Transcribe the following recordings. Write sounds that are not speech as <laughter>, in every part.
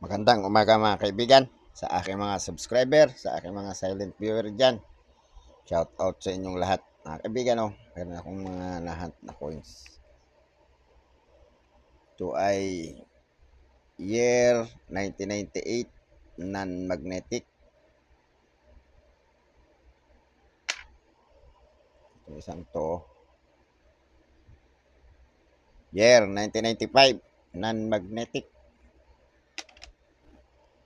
Magandang umaga mga kaibigan sa aking mga subscriber, sa aking mga silent viewer dyan. Shout out sa inyong lahat. Mga kaibigan, oh, meron akong mga lahat na coins. Ito ay year 1998 non-magnetic. Ito isang to. Year 1995 non-magnetic.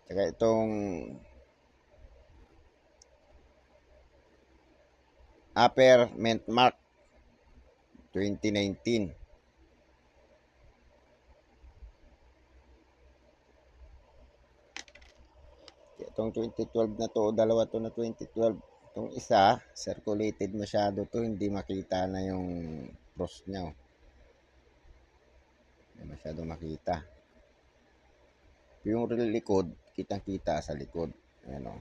Saka itong Upper Mint Mark 2019. Itong 2012 na to, dalawa to na 2012. Itong isa, circulated masyado to, hindi makita na yung cross niya. oh. Hindi masyado makita. Yung likod, kitang-kita sa likod. Ayan o.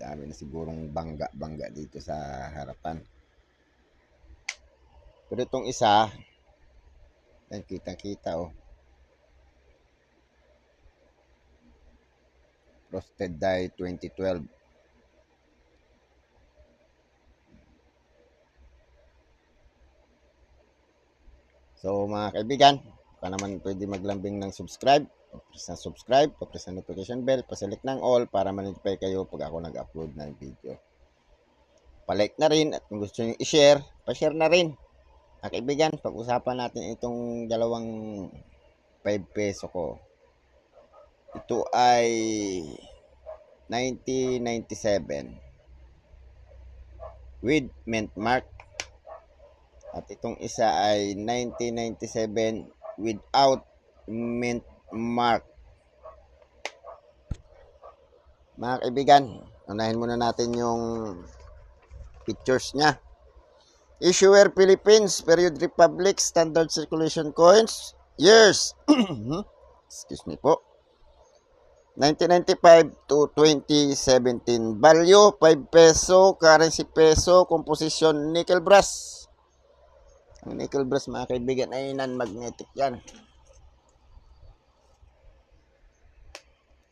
Dami na sigurong bangga-bangga dito sa harapan. Pero itong isa, yan, kitang-kita o. Frosted Dye 2012. So mga kaibigan, baka naman pwede maglambing ng subscribe. Press na subscribe, press na notification bell, paselect ng all para ma-notify kayo pag ako nag-upload ng video. Palike na rin at kung gusto nyo i-share, pa-share na rin. Mga kaibigan, pag-usapan natin itong dalawang 5 peso ko. Ito ay 1997 with mint mark at itong isa ay 1997 without mint mark. Mga kaibigan, unahin muna natin yung pictures niya. Issuer Philippines, Period Republic, Standard Circulation Coins, years. <clears throat> Excuse me po. 1995 to 2017. Value, 5 peso. Currency peso. Composition, nickel brass. Ang nickel brass mga kaibigan ay non-magnetic yan.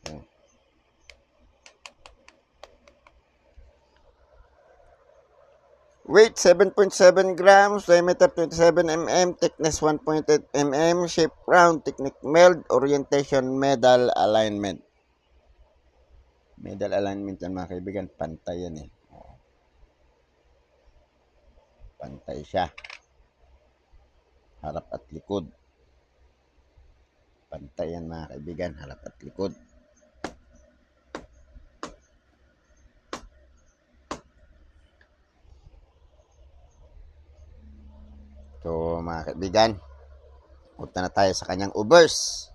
Ayan. Weight 7.7 grams, diameter 27 mm, thickness 1.8 mm, shape round, technique meld, orientation medal alignment. Medal alignment yan mga kaibigan, pantay yan eh. Pantay siya. Harap at likod. Pantay yan mga kaibigan, harap at likod. So mga kaibigan, punta na tayo sa kanyang Ubers.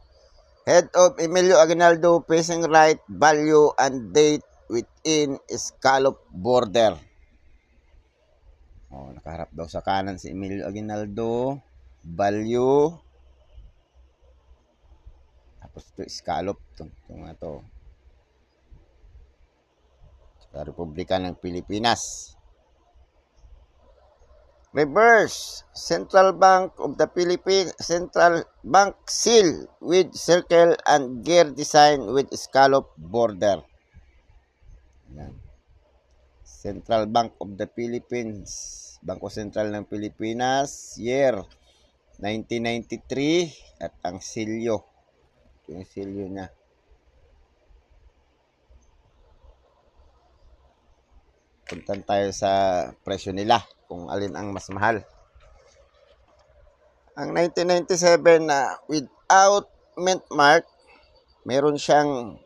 Head of Emilio Aguinaldo facing right value and date within scallop border. Oh, nakaharap daw sa kanan si Emilio Aguinaldo. Value. Tapos ito scallop. Ito, ito nga to. Sa Republika ng Pilipinas. Reverse, Central Bank of the Philippines, Central Bank seal with circle and gear design with scallop border. Yan. Central Bank of the Philippines, Bangko Sentral ng Pilipinas, year 1993 at ang silyo. Yung silyo niya. Puntan tayo sa presyo nila kung alin ang mas mahal. Ang 1997 na without mint mark, meron siyang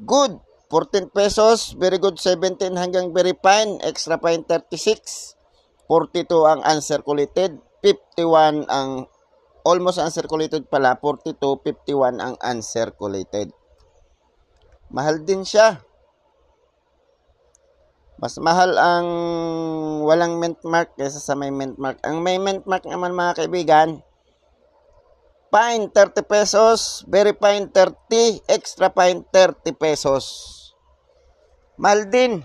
good 14 pesos, very good 17 hanggang very fine, extra fine 36, 42 ang uncirculated, 51 ang almost uncirculated pala, 42, 51 ang uncirculated. Mahal din siya. Mas mahal ang walang mint mark kaysa sa may mint mark. Ang may mint mark naman mga kaibigan, fine 30 pesos, very fine 30, extra fine 30 pesos. Mahal din.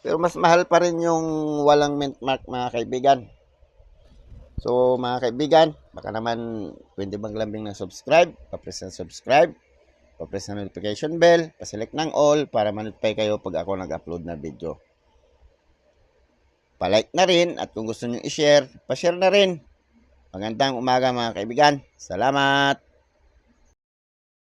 Pero mas mahal pa rin yung walang mint mark mga kaibigan. So mga kaibigan, baka naman pwede maglambing ng subscribe, pa-press ng subscribe, pa-press ng notification bell, pa-select ng all para ma-notify kayo pag ako nag-upload na video. Pa-like na rin at kung gusto nyo i-share, pa-share na rin. Magandang umaga mga kaibigan. Salamat!